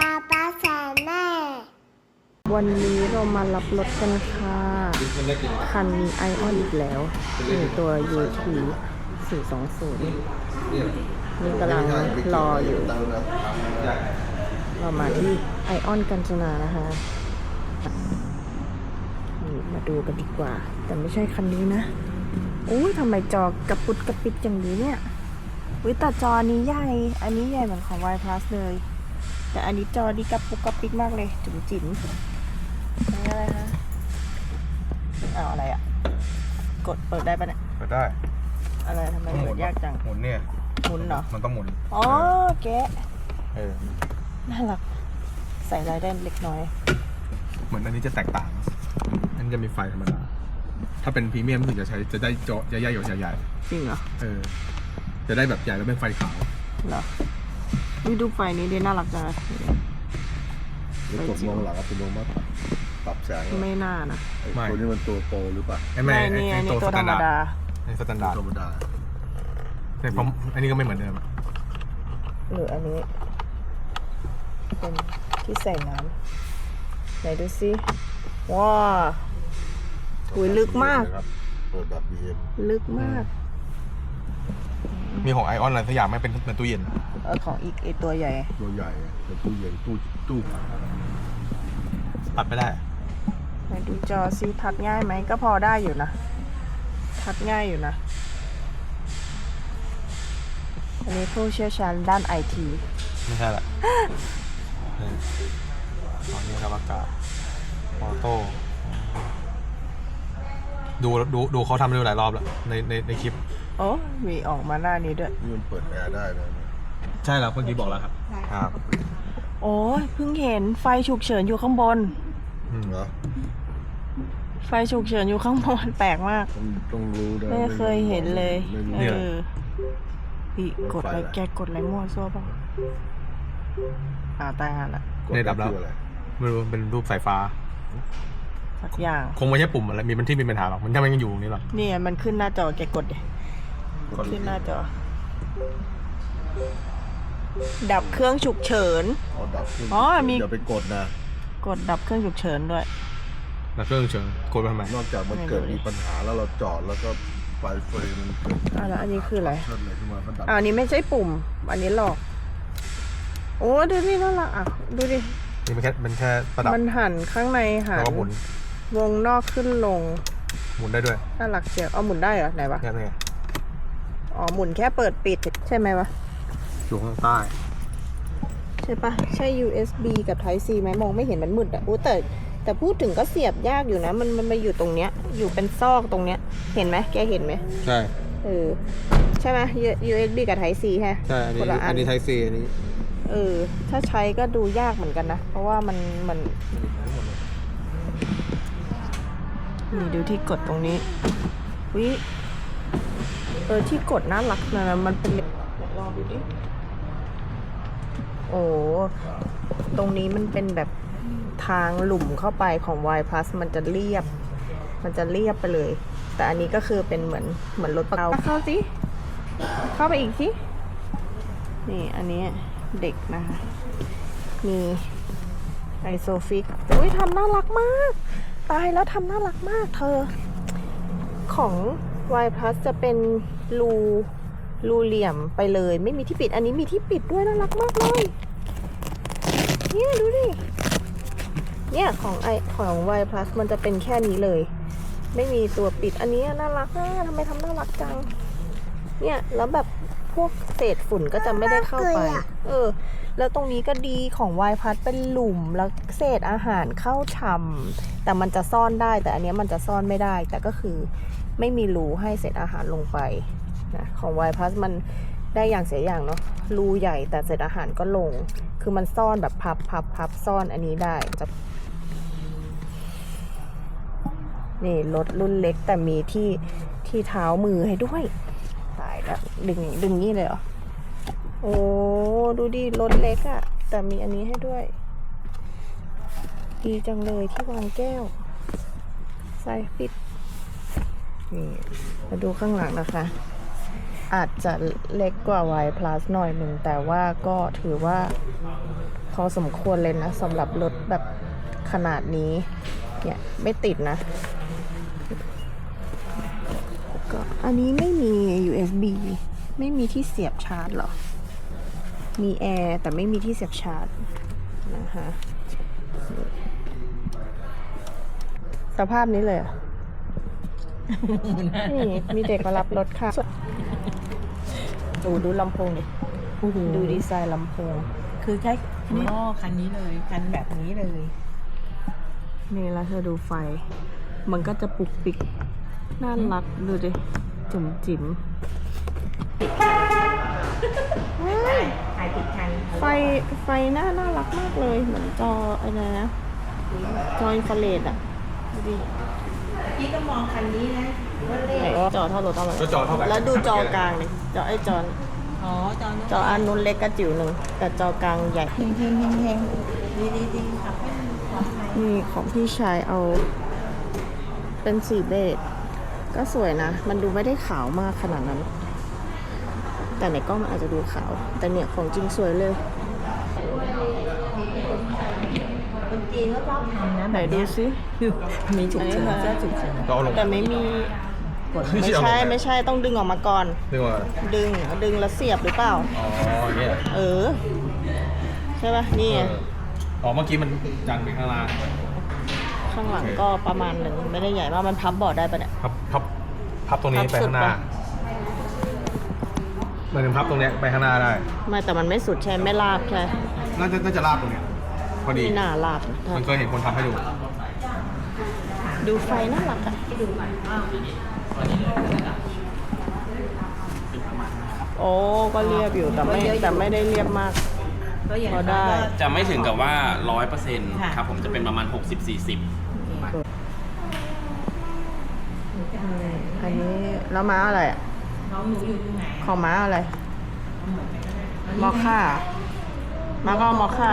ป้าปาแสนแม่ วันนี้เรามารับรถกันค่ะ คันมีไอออนอีกแล้วนี่ตัว UT 420นี่กำลังรออยู่ เรามาที่ไอออนกัญจนานะคะนี่มาดูกันดีกว่า แต่ไม่ใช่คันนี้นะอุ้ยทำไมจอกระปุดกระปิดอย่างนี้เนี่ยอุ้ยแต่จอนี้ใหญ่ อันนี้ใหญ่เหมือนของ Y Plus เลย แต่อันนี้จอดีกระปุกกระปิกมากเลย จุ๋มจิ๋มอันนี้อะไรคะอ้าวอะไรอะ กดเปิดได้ปะเนี่ย เปิดได้อะไรทำไมต้องหเปิมุดนยากจังหมุนเนี่ยหมุนเหรอ มันต้องหมุน อ๋อแกะเออน่ารัก ใส่ลายได้เล็กน้อย เหมือนอันนี้จะแตกต่าง อันนี้จะมีไฟธรรมดา ถ้าเป็นพรีเมียมถึงจะใช้จะได้จอใหญ่ๆใหญ่จริงเหรอๆเออ จะได้แบบใหญ่แล้วเป็นไฟขาว เหรอ นี่ดูไฟนี้ดิน่ารักจังเลยหรือกดมองหลังอัตโนมัติปรับแสงไม่น่านะไอ้ตัวนี้มันตัวโตหรือเปล่าไอ้ไม่ไม่ไอ้นี่ไอ้อันนี้ตัวตัสวแตธรนรมดาร์ดดา ไอ้สแตนดาร์ดธรรมดาแต่ผมอันนี้ก็ไม่เหมือนเดิมหรืออันนี้ เป็นที่ใส่น้ำไหนดูสิว้าหุยลึกมาก นะครับเปิดแบบ BM ลึกมาก มีของไอออนอะไรสักอย่างไหม่เป็นเป็นตู้เย็นเออของอีกไอตัวใหญ่ ตัวใหญ่เป็นตู้เย็นตู้ตู้ตัดไม่ได้ไหนดูจอซิทัดง่ายไหมก็พอได้อยู่นะทัดง่ายอยู่นะ อันนี้ผู้เชี่ยวชาญด้านไอทีไม่ใช่แหละเออตอนนี้ครับอากาศออโต้ดูดูดูเขาทำดูหลายรอบแล้วในในในคลิป โอ้มีออกมาหน้านี้ด้วย นี่มันเปิดแอร์ได้นะเนี่ย ใช่แล้วเมื่อกี้บอกแล้วครับครับโอ้ยเพิ่งเห็นไฟฉุกเฉินอยู่ข้างบนเหรอไฟฉุกเฉินอยู่ข้างบนแปลกมาก ต้องต้องรู้นะไม่เคยเห็นเลยไม่รู้ เออพี่กดอะไรแกกดอะไรมั่วซั่วเปล่าอ่าตายหาละเนี่ยดับแล้วคืออะไรไม่รู้เป็นรูปสายฟ้า สักอย่าง คงไม่ใช่ปุ่มอะไรมีมันที่มีปัญหาหรอกมันถ้ามันยังอยู่ตรงนี้หรอกเนี่ยมันขึ้นหน้าจอแกกดดิกดขึ้นหน้าจอ ดับเครื่องฉุกเฉินอ๋อดับเครื่องอ๋อมี อย่าไปกดนะ กดดับเครื่องฉุกเฉินด้วย แล้วเครื่องเชิงกดไปทำไมนอกจากมันเกิดมีปัญหาแล้วเราจอดแล้วก็ไฟเฟรมมันเกิดอะแล้วอันนี้คืออะไร เชิญอะไรขึ้นมาก็ดับอะอันนี้ไม่ใช่ปุ่ม อันนี้หลอก โอ้ดูดิน่ารักอะ ดูดิ นี่มันแค่มันแค่ประดับมันหันข้างในหัแล้วนก็หมุนวงนอกขึ้นลง หมุนได้ด้วยน่ารักเจียวเอาหมุนได้เหรอไหนวะเนี่ยนี่ไงอ๋อหมุนแค่เปิดปิดใช่ไหมวะ อยู่ข้างใต้ ใช่ปะใช่ USB กับ Type C ไหมมองไม่เห็นมันมืดอะอู้แต่แต่พูดถึงก็เสียบยากอยู่นะ มันมันมาอยู่ตรงเนี้ย อยู่เป็นซอกตรงเนี้ย เห็นไหมแกเห็นไหมใช่ เออ ใช่ไหม U- USB กับ Type C ฮะใช่ อันคนี้นละอัอันนนี้ไทซีอันนี้ เออ ถ้าใช้ก็ดูยากเหมือนกันนะ เพราะว่ามันมันนี่ดูที่กดตรงนี้ วิ เออที่กดน่ารักนะ มันเป็นลองดูดิ โอ้ตรงนี้มันเป็นแบบทางหลุมเข้าไปของ Y Plus มันจะเรียบ มันจะเรียบไปเลย แต่อันนี้ก็คือเป็นเหมือนเหมือนรถเปล่าเข้าสิ เข้าไปอีกสิ นี่อันนี้เด็กนะคะ มีไอโซฟิกอุ้ยทำน่ารักมาก ตายแล้วทำน่ารักมากเธอ ของ Y Plus จะเป็นรู รูเหลี่ยมไปเลย ไม่มีที่ปิด อันนี้มีที่ปิดด้วยน่ารักมากเลย เนี่ยดูดิ เนี่ยของไอของ Y Plus มันจะเป็นแค่นี้เลย ไม่มีตัวปิด อันนี้น่ารักอะทำไมทำน่ารักจัง เนี่ยแล้วแบบพวกเศษฝุ่นก็จะไม่ได้เข้าไป เออ แล้วตรงนี้ก็ดีของวายพัดเป็นหลุมแล้วเศษอาหารเข้าชำแต่มันจะซ่อนได้แต่อันเนี้ยมันจะซ่อนไม่ได้ แต่ก็คือไม่มีรูให้เศษอาหารลงไป นะของวายพัดมันได้อย่างเสียอย่างเนาะรูใหญ่แต่เศษอาหารก็ลง คือมันซ่อนแบบพับพับพับซ่อนอันนี้ได้จะนี่รถรุ่นเล็กแต่มีที่ที่เท้ามือให้ด้วยตายแล้วดึงดึงนี่เลยเหรอ โอ้ดูดิรถเล็กอะแต่มีอันนี้ให้ด้วย ดีจังเลยที่วางแก้วใส่ปิดนี่มาดูข้างหลังนะคะ อาจจะเล็กกว่า Y Plus หน่อยหนึ่ง แต่ว่าก็ถือว่าพอสมควรเลยนะสำหรับรถแบบขนาดนี้ เนี่ย ไม่ติดนะ ก็อันนี้ไม่มี USB ไม่มีที่เสียบชาร์จหรอ มีแอร์แต่ไม่มีที่เสียบชาร์จนะคะสภาพนี้เลยเหรอะนี่มีเด็กมารับรถค่ะ ดูดูลำโพงดิดูดีไซน์ลำโพง คือใช้อ๋อคันนี้เลย คันแบบนี้เลย นี่แล้วเธอดูไฟ มันก็จะปุกปิก น่ารัก ดูดิ จุ๋มจิ๋มเฮ้ยขายติดคัน ไฟ ไฟหน้าน่ารักมากเลย เหมือนจออะไรนะ จออินฟราเรดอะดูดิพี่ก็มองคันนี้นะว่าเลไหนข จอเท่ารถเอามาก็จอเท่าไหร่แล้วดูจอกลางเลยจอไอ้จออ๋อจอนู้นจออันนู้นเล็กกระจิ๋วหนึ่งแต่จอกลางใหญ่เฮงเฮงเฮงเฮงดีดีดีขับให้มันปลอดภัยนี่ของพี่ชายเอา เป็นสีเบจก็สวยนะ มันดูไม่ได้ขาวมากขนาดนั้น แต่ในกล้องมันอาจจะดูขาว แต่เนี่ยของจริงสวยเลยคนจีนก็ชอบทำนะไหนดูซิมีฉุกเฉินอันนี้ค่ะเสื้อฉุกเฉินก็เอาลงแต่ไม่มี กดไม่ไม่ใช่ใช่เอาลงไม่ใช่ต้องดึงออกมาก่อนเรียกว่าดึงดึงแล้วเสียบหรือเปล่า อ๋อเนี่ยเออ ใช่ป่ะนี่ไงเอออ๋อเมื่อกี้มันจังไปข้างล่างข้างหลังก็ประมาณหนึ่งไม่ได้ใหญ่มากมันพับเบาะได้ปะเนี่ยพับพับพับตรงนี้พับไปสุดข้างหน้าปะหมันถึงพับตรงเนี้ยไปข้างหน้าได้ ไม่แต่มันไม่สุดใช่ไม่ลาบใช่น่าจะน่าจะลาบตรงเนี้ยพอดีไม่น่าลาบนะมันเคยเห็นคนทำให้ดู ดูไฟน่ารักอะโอ้ก็เรียบอยู่แต่ไม่แต่ไม่ได้เรียบมาก ก็อย่างพอได้จะไม่ถึงกับว่าร้อยเปอร์เซ็นต์ครับผมจะเป็นประมาณ 60-40 อันนี้แล้วม้าอะไรอะน้องหนูอยู่ตรงไหนของม้าอะไรมอคค่าม้าก็เอามอคค่า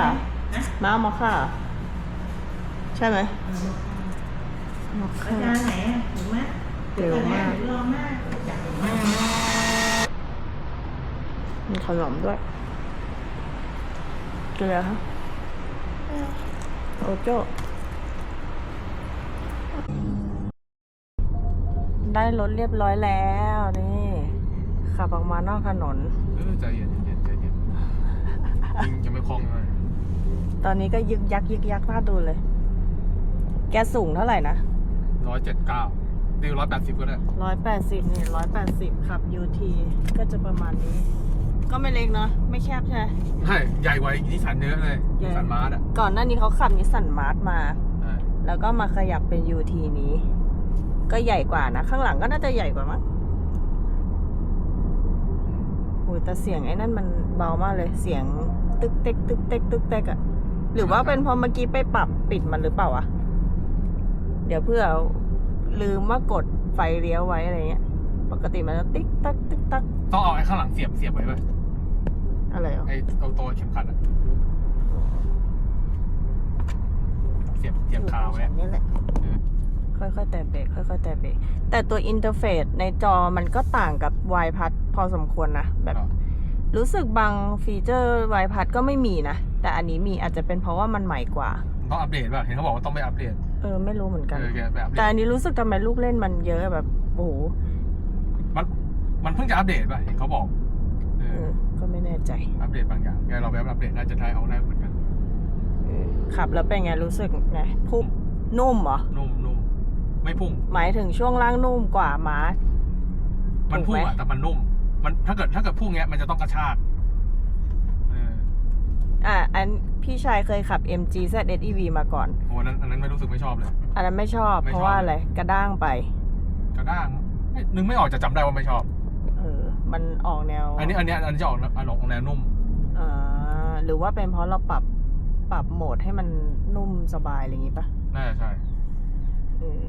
ม้าเอามอคค่าใช่ไหมมอคค่าจานไหนอะถูกไหม เร็วมากรอมากมีขนมด้วยเกลือฮะโอโจ้ได้รถเรียบร้อยแล้วนี่ขับออกมานอกถนนเออใจเย็นใจเย็นใจเย็นยิงจะไม่คล่องเลยตอนนี้ก็ยึกยักยึกยักน่าดูเลย แกสูงเท่าไหร่นะร้อยเจ็ดเก้า ตีร้อยแปดสิบก็ได้ ร้อยแปดสิบนี่ร้อยแปดสิบขับ UT ก็จะประมาณนี้ ก็ไม่เล็กเนาะไม่แคบใช่ไหม ใช่ ใหญ่กว่านิสสันเยอะเลยใหญ่ นิสสันมาร์ทอะก่อนหน้านี้เขาขับนิสสันมาร์ทมา ใช่แล้วก็มาขยับเป็น UT นี้ ก็ใหญ่กว่านะ ข้างหลังก็น่าจะใหญ่กว่ามั้งโอ้ยแต่เสียงไอ้นั่นมันเบามากเลยเสียงตึกเต็กตึกเต็กตึกเต็กอะหรือว่าเป็นเพราะเมื่อกี้ไปปรับปิดมันหรือเปล่าวะเดี๋ยวเพื่อ ลืมว่ากดไฟเลี้ยวไว้อะไรเงี้ย ปกติมันจะติ๊กตักติ๊กตักต้องเอาไอ้ข้างหลังเสียบเสียบไว้ป่ะอะไรอะไอ้เอาตัวเข็มขัดอะเสียบเสียบคาไว้อะนี่แหละ เออค่อยๆ แตะเบรกค่อยๆ แตะเบรกแต่ตัวอินเทอร์เฟซในจอมันก็ต่างกับ y พัดพอสมควรนะ แบบครับรู้สึกบางฟีเจอร์ y พัดก็ไม่มีนะ แต่อันนี้มีอาจจะเป็นเพราะว่ามันใหม่กว่า ต้องอัปเดตป่ะเห็นเขาบอกว่าต้องไปอัปเดตเออไม่รู้เหมือนกัน เออแกไปอัปเดแต่ตอันนี้รู้สึกทำไมลูกเล่นมันเยอะแบบโอ้โหมันมันเพิ่งจะอัปเดตป่ะเห็นเขาบอกเอเอออก็ไม่แน่ใจอัปเดตบางอย่างแกเราไปอัปเดตน่าจะได้เอาได้เหมือนกันเออขับแล้วเป็นไงรู้สึกไงพุ่มนุ่มเหรอนุ่มนุ่มไม่พุ่ง หมายถึงช่วงล่างนุ่มกว่าม้ามันพุ่งถูกไหมอะแต่มันนุ่ม มันถ้าเกิดถ้าเกิดพุ่งเงี้ยมันจะต้องกระชากเออ อะอันพี่ชายเคยขับ MG ZSEV มาก่อนโหอันนั้นอันนั้นไม่รู้สึกไม่ชอบเลย อันนั้นไม่ชอบ ไม่ชอบ เพราะว่าอะไรกระด้างไป กระด้างเอ้ยนึกไม่ออกจะจำได้ว่าไม่ชอบ เออ มันออกแนวอันนี้อันนี้อันนี้จะออกอารมณ์แนวนุ่ม อ่าหรือว่าเป็นเพราะเราปรับปรับโหมดให้มันนุ่มสบายอะไรอย่างงี้ปะน่าจะใช่ เออ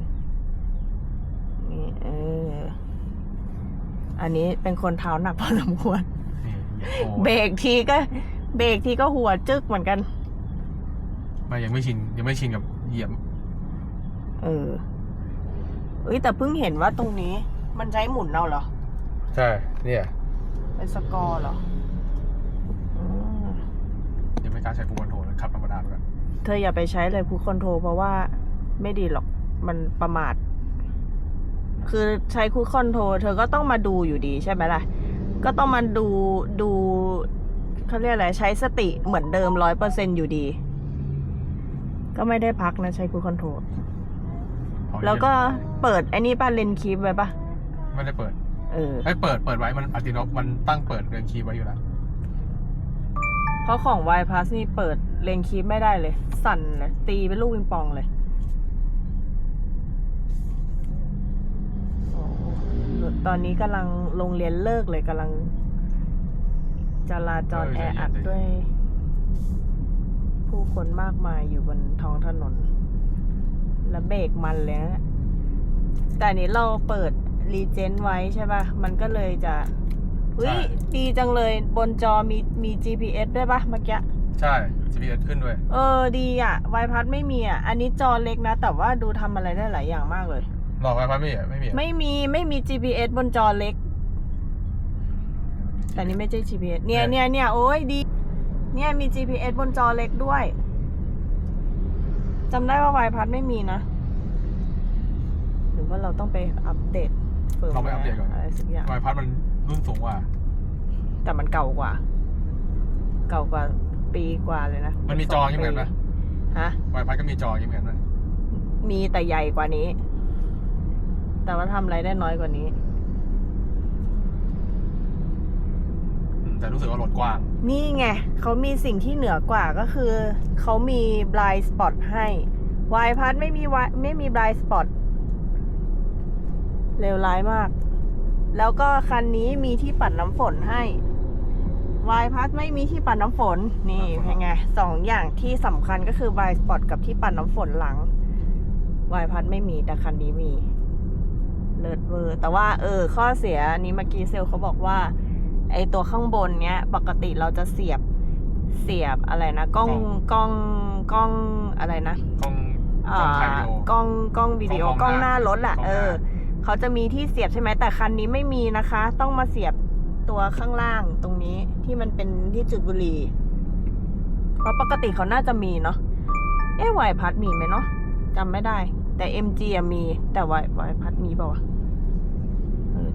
นี่เออ อันนี้เป็นคนเท้าหนักพอสมควร นี่เหยียบโอ้เบรกทีก็ เบรกทีก็หัวจึกเหมือนกัน ไม่ยังไม่ชินยังไม่ชินกับเหยียบ เออเอ้ยแต่เพิ่งเห็นว่าตรงนี้ มันใช้หมุนเอาเหรอ ใช่ เนี่ยเป็นสกอร์เหรออืมยังไม่กล้าใช้ปูวันโทเลยขับธรรมดาด้วยเธออย่าไปใช้เลยคูคอนโทรเพราะว่าไม่ดีหรอกมันประมาท คือใช้คูคอนโทรเธอก็ต้องมาดูอยู่ดีใช่ไหมล่ะ ก็ต้องมาดูดู เขาเรียกอะไรใช้สติเหมือนเดิมร้อยเปอร์เซ็นอยู่ดี ก็ไม่ได้พักนะใช้คูคอนโทรแล้วก็เปิดไอ้นี่ป้าเลนคีปไว้ปะไม่ได้เปิด เออไอ้ยเปิดเปิดไว้มันอัติโนมันตั้งเปิดเรียงคีย์ไว้อยู่แล้วเพราะของ y p a s นี่เปิดเลนคีปไม่ได้เลย สั่นเลยตีเป็นลูกปิงปองเลยโอ้ตอนนี้กำลังโรงเรียนเลิกเลยกำลัง จราจรเอแอออัดใจเย็นด้วย ผู้คนมากมายอยู่บนท้องถนน แล้วเบรกมันเลยนะแต่อันนี้เราเปิดรีเจนไว้ใช่ป่ะ มันก็เลยจะเฮ้ยดีจังเลยบนจอมีมี GPS ด้วยป่ะเมื่อกี้ใช่ GPS ขึ้นด้วย เออดีอะไวพัดไม่มีอะ อันนี้จอเล็กนะ แต่ว่าดูทำอะไรได้หลายอย่างมากเลย หลอกไว้พัดไม่มีอะไม่มีอะไม่มีไม่มี GPS บนจอเล็ก แต่นี่ไม่ใช่ GPS เนี่ยเนี่ยเนี่ยโอ้ยดี เนี่ยมี GPS บนจอเล็กด้วยจำได้ว่าไวพัดไม่มีนะ หรือว่าเราต้องไปอัปเดตเฟิร์มเราไปอัปเดตก่อน อะไรสักอย่าง ไวพัดมันรุ่นสูงกว่า แต่มันเก่ากว่า เก่ากว่าปีกว่าเลยนะมันมีจออย่างนี้เหมือนกันปะฮะ ไวพัดก็มีจออย่างนี้เหมือนกันนะมีแต่ใหญ่กว่านี้ แต่ว่าทำอะไรได้น้อยกว่านี้ อืมแต่รู้สึกว่าโหลดกว้าง นี่ไงเขามีสิ่งที่เหนือกว่าก็คือ เขามี blind spot ให้วายพัดไม่มี wi- ไม่มี blind spot เลวร้ายมาก แล้วก็คันนี้มีที่ปัดน้ำฝนให้วายพัดไม่มีที่ปัดน้ำฝน นี่เป็นไงสองอย่างที่สำคัญก็คือ blind spot กับที่ปัดน้ำฝนหลังวายพัดไม่มีแต่คันนี้มี เลิศเวอร์แต่ว่าเออ ข้อเสียอันนี้เมื่อกี้เซลลเขาบอกว่า ไอตัวข้างบนเนี้ย ปกติเราจะเสียบเสียบอะไรนะกล้องกล้องกล้องอะไรนะกล้องกอ่ล้องถ่ายวิดีโอากล้องกล้องวิดีโอกล้กล้อองงหหน้าน้ารถแหละกล้องหเอน้าอเขาจะมีที่เสียบใช่ไหมแต่คันนี้ไม่มีนะคะ ต้องมาเสียบตัวข้างล่างตรงนี้ที่มันเป็นที่จุดบุหรี่เพราะปกติเขาน่าจะมีเนาะเอ๊ะวายพัดมีไหมเนาะจำไม่ได้ แต่ MG อะมีแต่วายวายพัดมีเปล่าวะเออ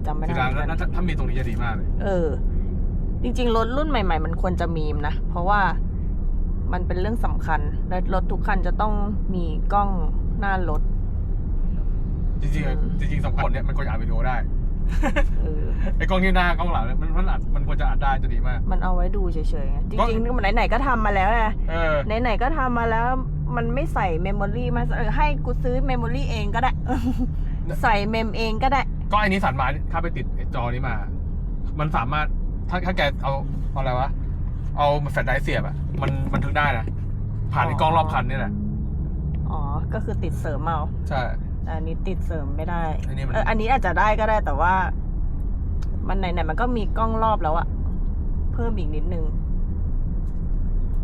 จำไม่คือได้ร้านเหมือนกันถ้าถ้ามีตรงนี้จะดีมากเลย เออ จริงๆ รถรุ่นใหม่ๆ มันควรจะมีมนะ เพราะว่ามันเป็นเรื่องสำคัญ และรถทุกคันจะต้องมีกล้องหน้ารถ จริงๆอะจริงๆสำคัญเนี่ยมันควรจะอัดวิดีโอได้เออ ไอ้กล้องที่หน้ากล้องหลังเนี่ยมันมันอัดมันควรจะอัดได้จะดีมาก มันเอาไว้ดูเฉยๆไงจก็ ริงๆไหนๆก็ทำมาแล้วไงเออไหนๆก็ทำมาแล้ว มันไม่ใส่เมมโมรี่มาเออให้กูซื้อเมมโมรี่เองก็ได้ ใส่เมมเองก็ได้ ก็ไอ้นี้สันมาถ้าไปติดไอ้จอนี้มา มันสามารถถ้าถ้าแกเอาเอาอะไรวะ เอาแฟลชไดรฟ์เสียบอะมันบันทึกได้นะ ผ่านไอ้กล้องรอบคันนี่แหละ อ๋อ ก็คือติดเสริมเอาใช่แต่อันนี้ติดเสริมไม่ได้อันนี้มัน เอออันนี้อาจจะได้ก็ได้แต่ว่า มันไหนๆมันก็มีกล้องรอบแล้วอะเพิ่มอีกนิดนึง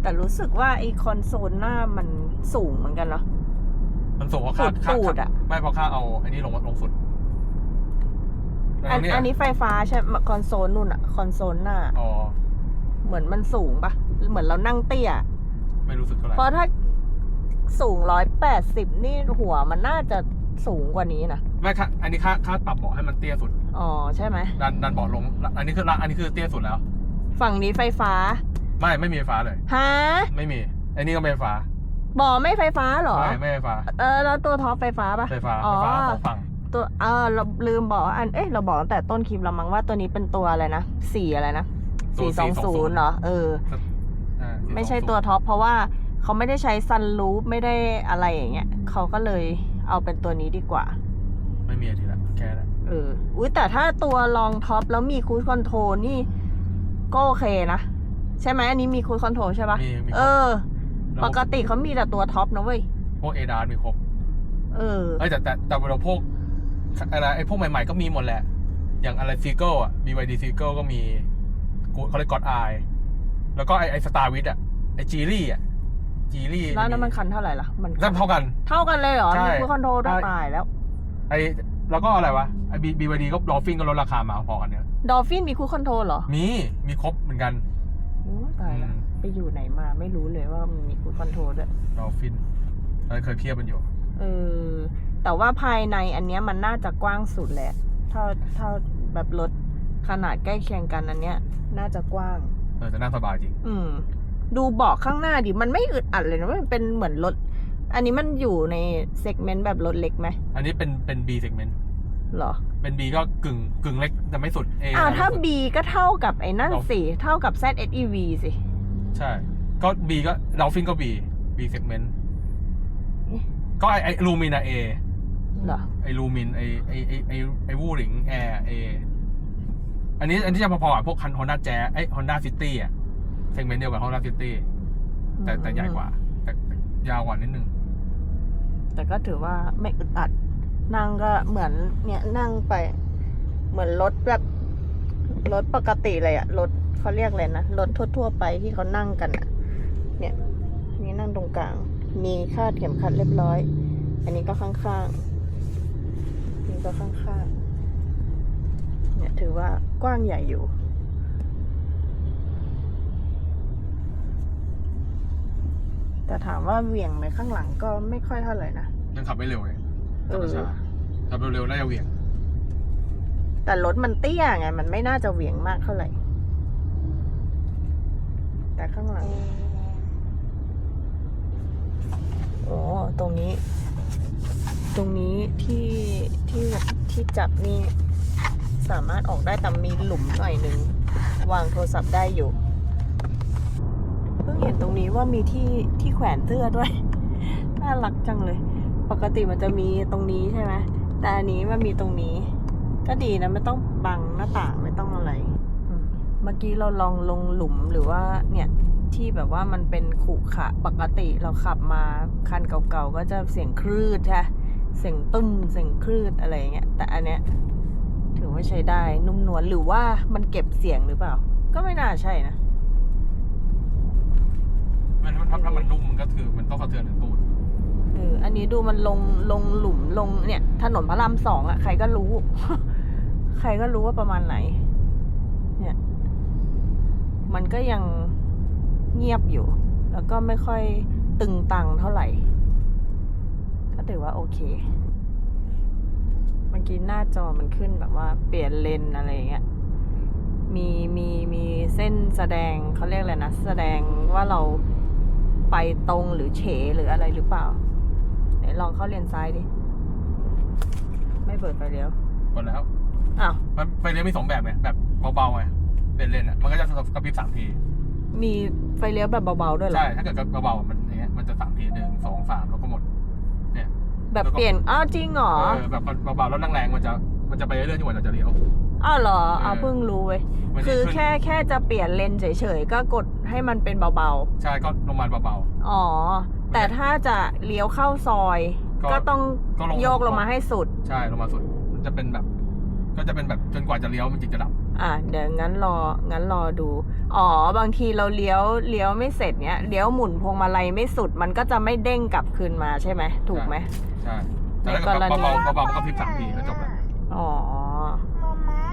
แต่รู้สึกว่าไอคอนโซลหน้ามันสูงเหมือนกันเนาะ มันส่งว่าค่าสุดค่าตูดอะ ไม่เพราะค่าเอาอันนี้ลงลงสุดแล้ว อันเนี่ยอันนี้ไฟฟ้าใช่ไหมคอนโซลนู่นอะคอนโซลหน้าอ๋อ เหมือนมันสูงปะเหมือนเรานั่งเตี้ย ไม่รู้สึกเท่าไหร่ เพราะถ้าสูงร้อยแปดสิบนี่หัวมันน่าจะสูงกว่านี้นะไม่ค่าอันนี้ค่าค่าปรับเบาะให้มันเตี้ยสุด อ๋อใช่ไหมดันดันเบาะลง อันนี้คืออันนี้คือเตี้ยสุดแล้ว ฝั่งนี้ไฟฟ้า ไม่ไม่มีไฟฟ้าเลยฮะไม่มี อันนี้ก็ไม่ไฟฟ้าบ่อไม่ไฟฟ้าเหรอ ไม่ไม่ไฟฟ้า เออแล้วตัวท็อปไฟฟ้าปะไฟฟ้าอ๋อไฟฟ้าสองฝั่ง ตัวเออเราลืมบอกว่าอันเอ๊ะเราบอกตั้งแต่ต้นคลิปเรามั้งว่าตัวนี้เป็นตัวอะไรนะสี่อะไรนะตัวสี่สองศูนย์เหรอเออ อ่าไม่ใช่ตัวท็อปเพราะว่าเขาไม่ได้ใช้ซันรูฟไม่ได้อะไรอย่างเงี้ยเขาก็เลยเอาเป็นตัวนี้ดีกว่า ไม่มีทีละแค่นั้นเออ อุ้ยแต่ถ้าตัวรองท็อปแล้วมีคูดคอนโทรลนี่ก็โอเคนะ ใช่ไหมอันนี้มีคูดคอนโทรลใช่ปะมีมีครบเออแล้วปกติเขามีแต่ตัวท็อปนะเว้ย พวกเอดาร์มีครบเออ เอ้ยแต่แต่แต่เราพวก อะไรไอ้พวกใหม่ ๆ ก็มีหมดแหละ อย่างอะไรซีเกิลอะ BYD ซีเกิลก็มีกูเขาเรียกกอดไอแล้วก็ไอไอสตาร์วิทอะ ไอจีรี่อะจีรี่แล้วนั้นมันคันเท่าไหร่ล่ะ มันนั่นเท่ากัน เท่ากันเลยเหรอใช่มีคูดคอนโทรลด้วยใช่ตายแล้ว ไอแล้วก็อะไรวะไอบีวายดีก็ดอฟฟินก็ลดราคามาพอกันเนี่ยดอลฟินมีคูดคอนโทรลเหรอ มี มีครบเหมือนกันโอ้ยตายอืแล้วมไปอยู่ไหนมาไม่รู้เลยว่ามันมีคูดคอนโทรลด้วยดอลฟินเราเคยเทียบกันอยู่ เออ แต่ว่าภายในอันเนี้ยมันน่าจะกว้างสุดแหละเท่าเท่าแบบรถขนาดใกล้เคียงกันอันเนี้ย น่าจะกว้าง เออแต่น่าสบายจริง อืม ดูเบาะข้างหน้าดิมันไม่อึดอัดเลยนะมันเป็นเหมือนรถ อันนี้มันอยู่ในเซกเมนต์แบบรถเล็กไหมอันนี้เป็นเป็น B segment เหรอ เป็น B ก็กึ่งกึ่งเล็กแต่ไม่สุด A อ้าวไม่ถ้าสุด B ก็เท่ากับไอ้นั่นสิ เท่ากับ ZSEV สิ ใช่ ก็ B ก็ดอลฟินก็ B B segment เอ๊ะก็ไอไอลูมินอะ A เหรอ ไอลูมินไอไอไอไอไอวูหลิงแอร์ A อันนี้อันที่จะพอๆกับพวกคันฮอนด้าแจ๊ไอฮอนด้าซิตี้อะเซกเมนต์เดียวกับฮอนด้าซิตี้แต่แต่ใหญ่กว่า แต่แต่ยาวกว่านิดนึง แต่ก็ถือว่าไม่อึดอัด นั่งก็เหมือนเนี่ยนั่งไป เหมือนรถแบบรถปกติเลยอะรถเขาเรียกอะไรนะรถทั่ว ๆ ไปที่เขานั่งกันอะเนี่ยนี่นั่งตรงกลาง มีคาดเข็มขัดเรียบร้อย อันนี้ก็ข้างๆนี่ ก็ข้างๆ เนี่ยถือว่ากว้างใหญ่อยู่ แต่ถามว่าเหวี่ยงไหมข้างหลังก็ไม่ค่อยเท่าไหร่นะยังขับไม่เร็วเลยเอขับอช้าขับเร็วๆน่าจะเหวี่ยง แต่รถมันเตี้ยไง มันไม่น่าจะเหวี่ยงมากเท่าไหร่ แต่ข้างหลัง โอ้ตรงนี้ ตรงนี้ที่ที่ที่จับนี่สามารถออกได้แต่มีหลุมหน่อยหนึ่งวางโทรศัพท์ได้อยู่ เพิ่งเห็นตรงนี้ว่ามีที่ที่แขวนเสื้อด้วย น่ารักจังเลย ปกติมันจะมีตรงนี้ใช่ไหมแต่อันนี้มันมีตรงนี้ ก็ดีนะไม่ต้องบังหน้าต่างไม่ต้องอะไร เมื่อกี้เราลองลงหลุมหรือว่าเนี่ยที่แบบว่ามันเป็นขรุขระปกติเราขับมาคันเก่าๆก็จะเสียงคลืดใช่ เสียงตึ้มเสียงคลืดอะไรอย่างเงี้ยแต่อันเนี้ยถือว่าใช้ได้นุ่มนวลหรือว่ามันเก็บเสียงหรือเปล่า ก็ไม่น่าใช่นะมันถ้าถ้ามันนุ่มมันก็คือมันต้องสะเทือนถึงตูดเอออันนี้ดูมันลงลงหลุมลงเนี่ย ถนนพระรามสองอะใครก็รู้ ใครก็รู้ว่าประมาณไหน เนี่ย มันก็ยังเงียบอยู่ แล้วก็ไม่ค่อยตึงตังเท่าไหร่ก็ ถือว่าโอเค เมื่อกี้หน้าจอมันขึ้นแบบว่าเปลี่ยนเลนอะไรอย่างเงี้ย มีมีมีเส้นแสดงเขาเรียกอะไรนะ แสดงว่าเราไปตรงหรือเฉหรืออะไรหรือเปล่าไหนลองเข้าเลนซ้ายดิ ไม่เปิดไฟเลี้ยวหมดแล้วอ้าว มันไฟเลี้ยวมีสองแบบไงแบบเบาๆไงเป็นเลนอะมันก็จะกระพริบสามทีมีไฟเลี้ยวแบบเบาๆด้วยเหรอ ใช่ ถ้าเกิดเบาๆมันอย่างเงี้ยมันจะสามทีหนึ่งสองสามแล้วก็หมดเนี่ย แบบเปลี่ยนอ้าวจริงเหรอเออแบบเบาๆแล้วแรงๆมันจะมันจะไปเรื่อยๆจนกว่าเราจะเลี้ยว อ้าวเหรอเอออ้าวเพิ่งรู้เว้ยมันคือขึ้น แค่แค่จะเปลี่ยนเลนเฉยๆก็กดให้มันเป็นเบาใช่ก็ลงมาเบา ๆอ๋อแต่ถ้าจะเลี้ยวเข้าซอย ก็ ก็ต้องก็ลงโยกลงมาให้สุดๆใช่ลงมาสุดมันจะเป็นแบบ ก็จะเป็นแบบจนกว่าจะเลี้ยวมันจึงจะดับ อะเดี๋ยวงั้นรองั้นรอดู อ๋อ บางทีเราเลี้ยวเลี้ยวไม่เสร็จเนี้ยเลี้ยวหมุนพวงมาลัยไม่สุด มันก็จะไม่เด้งกลับคืนมาใช่ไหมถูกไหม ใช่แต่ถ้าในเกิดกรณี เบาๆเบาๆมันก็พริบสามทีก็จบแล้วอ๋อมาม่า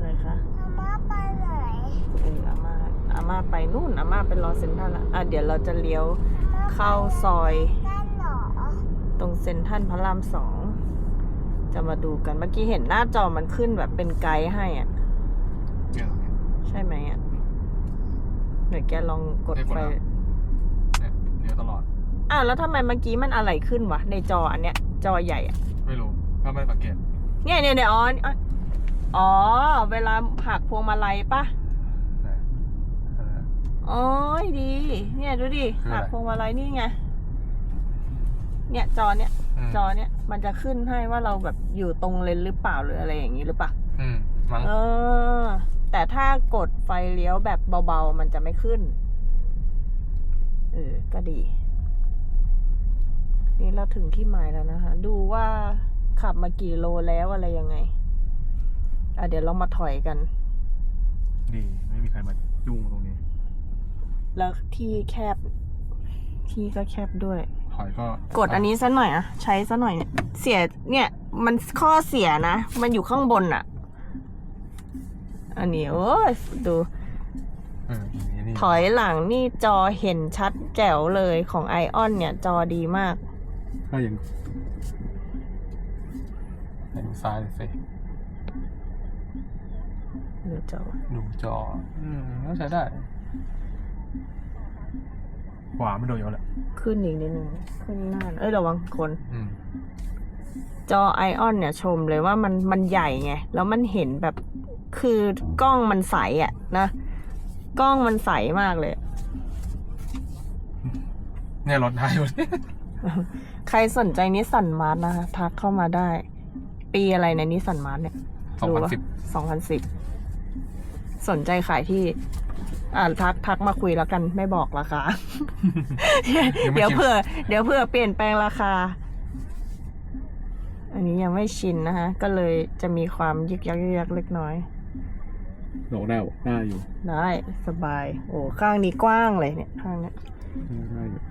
เลยคะมาม่าไปไหนเอออาม่าอาม่าไปนู่นอาม่าไปรอเซ็นทรัลละอะเดี๋ยวเราจะเลี้ยวเข้าซอยกันเหรอตรงเซ็นทรัลพระรามสอง จะมาดูกันเมื่อกี้เห็นหน้าจอมันขึ้นแบบเป็นไกด์ให้อะเนี่ย ใช่ไหมอะเดี๋ยวแกลองกดได้กดไปแล้วเนี่ยเลี้ยวตลอด อ้าวแล้วทำไมเมื่อกี้มันอะไรขึ้นวะ ในจออันเนี้ย จอใหญ่อะไม่รู้ก็ไม่ได้สังเกตเนี่ยเนี่ยเนี่ยอ๋ออ๋ออ๋อเวลาหักพวงมาลัยปะนะเอออ๋อดี เนี่ยดูดิคืออะไรหักพวงมาลัยนี่ไง เนี่ยจอเนี่ยมจอเนี่ย มันจะขึ้นให้ว่าเราแบบอยู่ตรงเลนหรือเปล่าหรืออะไรอย่างนี้หรือเปล่าอืมมั้งเออ แต่ถ้ากดไฟเลี้ยวแบบเบาๆ มันจะไม่ขึ้น เออ ก็ดี นี่เราถึงที่หมายแล้วนะคะ ดูว่าขับมากี่โลแล้วอะไรยังไง อะเดี๋ยวเรามาถอยกัน ดี ไม่มีใครมายุ่งตรงนี้ แล้วที่แคบ ที่ก็แคบด้วย ถอยก็กดอันนี้ซะหน่อยอะใช้ซะหน่อยเนี่ยเสียเนี่ย มันข้อเสียนะ มันอยู่ข้างบนอะ อันนี้โอ้ยดูเอออย่างนี้นี่ถอยหลังนี่จอเห็นชัดแจ๋วเลยของไอออนเนี่ยจอดีมากก็ยังไหนดูซ้ายหน่อยสิดูจอดูจอ อืมก็ใช้ได้ ขวาไม่โดนอยู่แล้วขึ้นอีกนิดนึงขึ้นหน้าเอ้ยระวังคนอืมจอไอออนเนี่ยชมเลยว่ามันมันใหญ่ไง แล้วมันเห็นแบบ คือกล้องมันใสอะนะ กล้องมันใสมากเลย เนี่ยรถได้หมดใครสนใจนิสสันมาร์ทนะคะทักเข้ามาได้ ปีอะไรในนิสสันมาร์ทเนี่ยสองพันสิบสองพันสิบสนใจขายที่ อ่าทักทักมาคุยแล้วกันไม่บอกราคายังไม่เดี๋ยวชินเผื่อ เดี๋ยวเผื่อเปลี่ยนแปลงราคา อันนี้ยังไม่ชินนะคะก็เลยจะมีความยึกยักยึกยักเล็กน้อย โดนได้ได้อยู่ได้สบาย โอ้ข้างนี้กว้างเลยเนี่ยข้างเนี้ยได้อยู่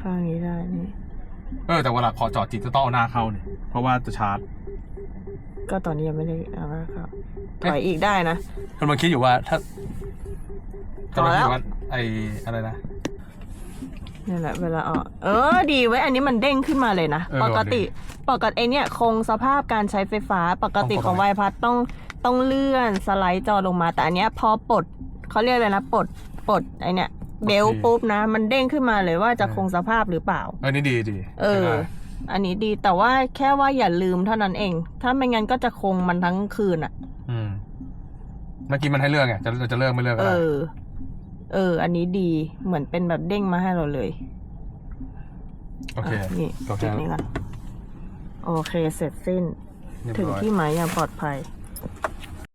ข้างนี้ได้นี่เออแต่เวลาขอจอดจริงจะต้องเอาหน้าเข้าเนี่ยเพราะว่าจะชาร์จก็ตอนนี้ยังไม่ได้เอาละครับถอยอีกได้นะกำลังคิดอยู่ว่าถ้าพกำอลังแล้คิดวว่าไออะไรนะ นี่แหละเวลาออกเออดีไว้ยอันนี้มันเด้งขึ้นมาเลยนะ เออปกติ ปกติไอเนี่ยคงสภาพการใช้ไฟฟ้าปกติต้องกดของไหมไวพัดต้อง ต้องเลื่อนสไลด์จอลงมาแต่อันเนี้ยพอปลดเขาเรียกเลยนะปลดปลดไอเนี่ยเบลปุ๊บนะ มันเด้งขึ้นมาเลยว่าจะคงสภาพหรือเปล่าเออนี่ดีดีเออใช้ได้อันนี้ดีแต่ว่าแค่ว่าอย่าลืมเท่านั้นเอง ถ้าไม่งั้นก็จะคงมันทั้งคืนอะ อืมเมื่อกี้มันให้เลือกไงจะเราจะเลือกไม่เลือกก็เอได้อ เออ อันนี้ดีเหมือนเป็นแบบเด้งมาให้เราเลยโอเคอะนี่โอเค จุดนี้ก่อนโอเคเสร็จสิ้น เรียบถึงร้อยที่หมายอย่างปลอดภัย